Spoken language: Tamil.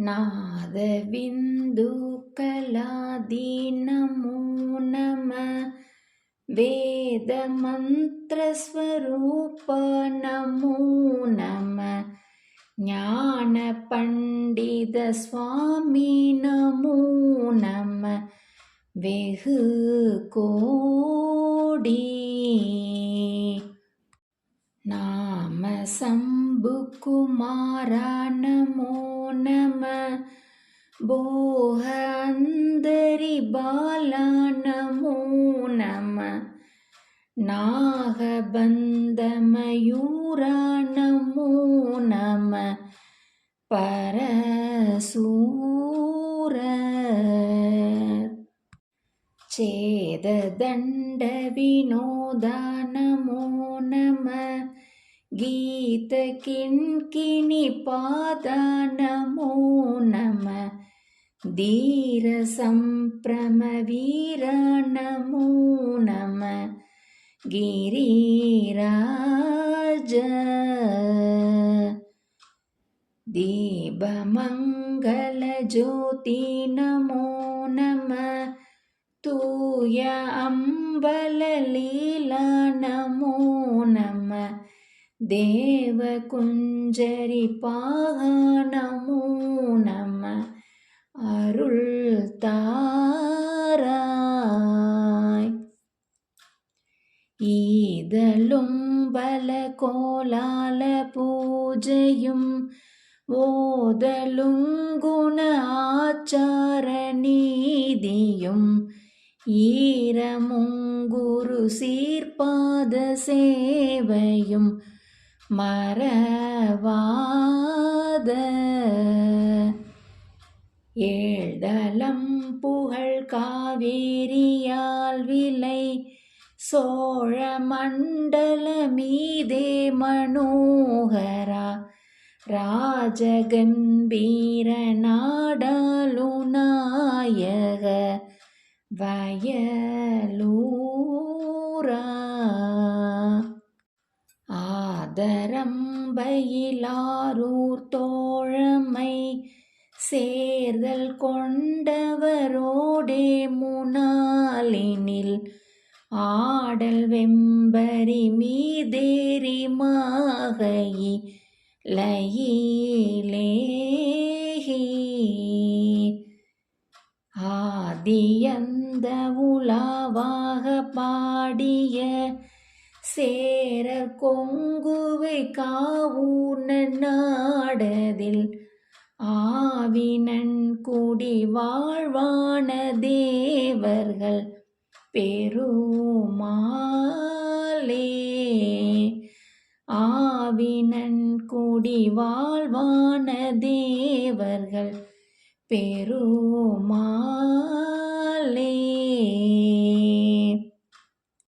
नादबिन्दुकलादीनमो नमः वेदमन्त्रस्वरूप नमो नमः ज्ञानपण्डितस्वामी नमो नमः वेहु कोडी நாம சம்பு குமாரானமோ நம போக அந்தரி பாலானமோ நம நாகபந்தமயூரானமோ நம பரசூர சேத தண்ட வினோதானமோ நம गीत किन्किनिपादनमो नम दीरसम्प्रमवीर नमो नम गिरिराज दिवमङ्गलज्योति नमो तूय अम्बललीला नमो नम நம தேவ குஞ்சரி பாகா நம அருள் தாராய் ஈதலும் பல கோலால பூஜையும் ஓதலுங்குண ஆச்சார நீதியும் ஈரமுங்குரு சீர்பாத சேவையும் மறவாத. ஏழ்தலம் புகழ் காவேரியால் விலை சோழ மண்டல மீதே மனோகரா. ராஜகம்பீர நாடாலு நாயக வயலூரா. அதரம்பையிலாரூர் தோழமை சேர்தல் கொண்டவரோடே முனாலினில் ஆடல் வெம்பரி மீதேரி மாகி லயிலேஹி ஆதியந்த உலாவாக பாடிய சேர கொங்குவை காவூர் நாடதில் ஆவினன் குடி வாழ்வான தேவர்கள் பெருமாளே. ஆவினன் குடி வாழ்வான தேவர்கள் பெருமாளே.